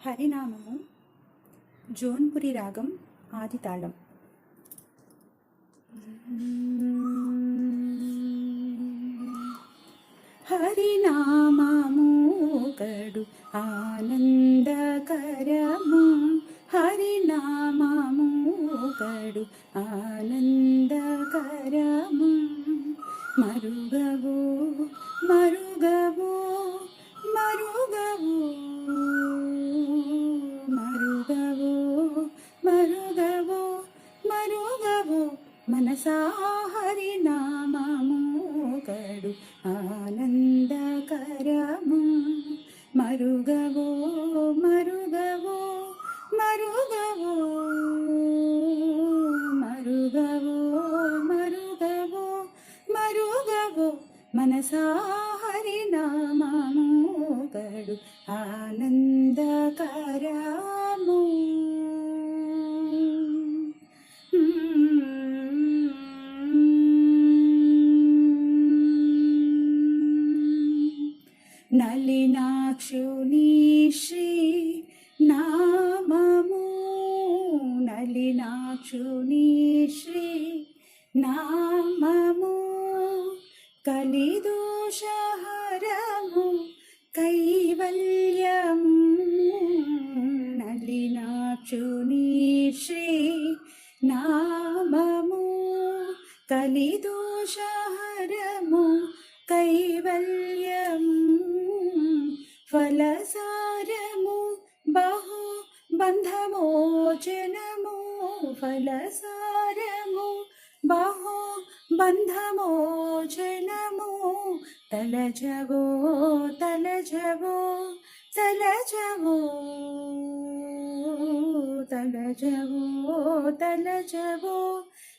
హరినామము జోన్పురి రాగం ఆది తాళం హరినామము కడు ఆనందకరము హరినామము కడు ఆనందకరము మరుగవు మరుగవు మరుగవు మనసా హరినామము కడు ఆనందకరము మరుగవో మరుగవో మరుగవో మరుగవో మరుగవో మరుగవో మనసా హరినామము కడు ఆనందకరము నలినాక్షుని శ్రీ నామము. నలినాక్షుని శ్రీ నామము. కలిదోషహరము కైవల్యము. నలినాక్షుని శ్రీ నామము. కలిదోషహరము కైవల్య ఫలసారము బహు బంధమోచనము ఫలసారము బహు బంధమోచనము తలజవో తలజవో తలజవో తలజవో తలజవో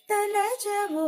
తలజవో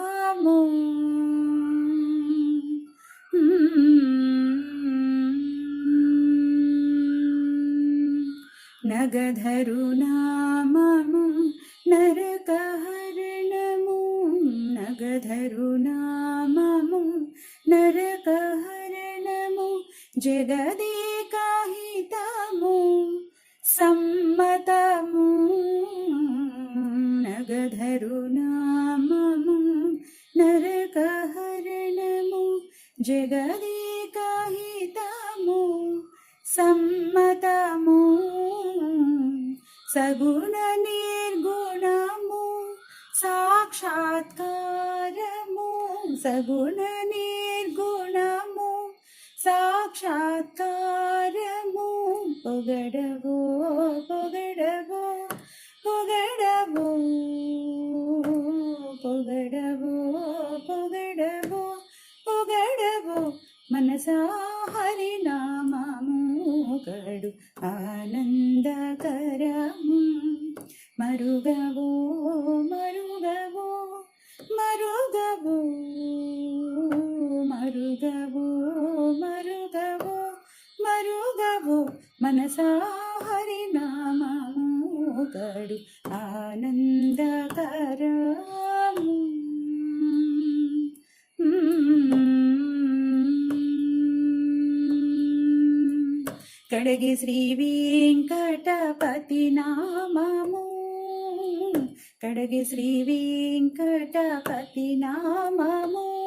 सम नाममु नरकहरणमु। नगधरु नाममु नरकहरणमु। जगदेकाहितमु सम्मतमु। नगधरु नाममु సగుణ నిర్గుణము సాక్షాత్కారము. సగుణ నిర్గుణము సాక్షాత్కారము. పొగడవో పొగడవో పొగడవో పొగడవో పొగడవో పొగడవో. మనసా హరినా ఒకడు ఆనందకరము మరుగవో మరుగవో మరుగవో మరుగవో మరుగవో మరుగవో మనసా హరినామము ఒకడు ఆ కడగి శ్రీ వెంకటపతి నామము. కడగి శ్రీ వెంకటపతి నామము.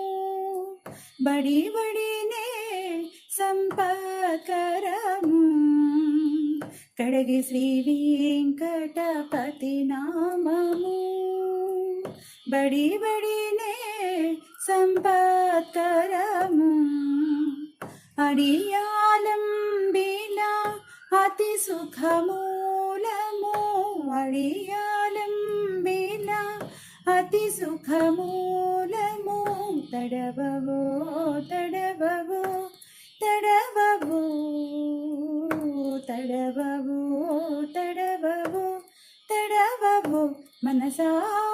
బడి బడినే సంపకరము. కడగి శ్రీ వెంకటపతి నామము. బడి బడినే సంపకరము. అడియా అతి సుఖమూలము అడియాలంబిన అతి సుఖమూలము తడవవో తడవవో తడవవో తడవవో తడవవో తడవవో. మనసా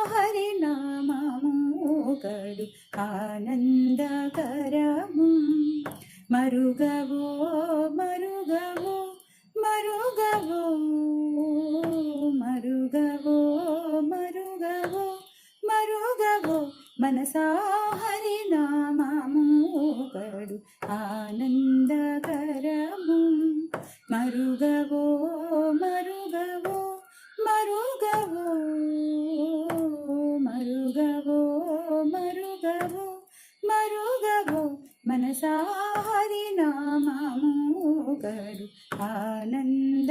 హరినామము కడు ఆనందకరము. మరుగవో మరుగవో మరుగవో మరుగవో మరుగవో మరుగవో. మనసా హరినామము కడు ఆనందకరము మనసారి నామము గరు ఆనందకరాము.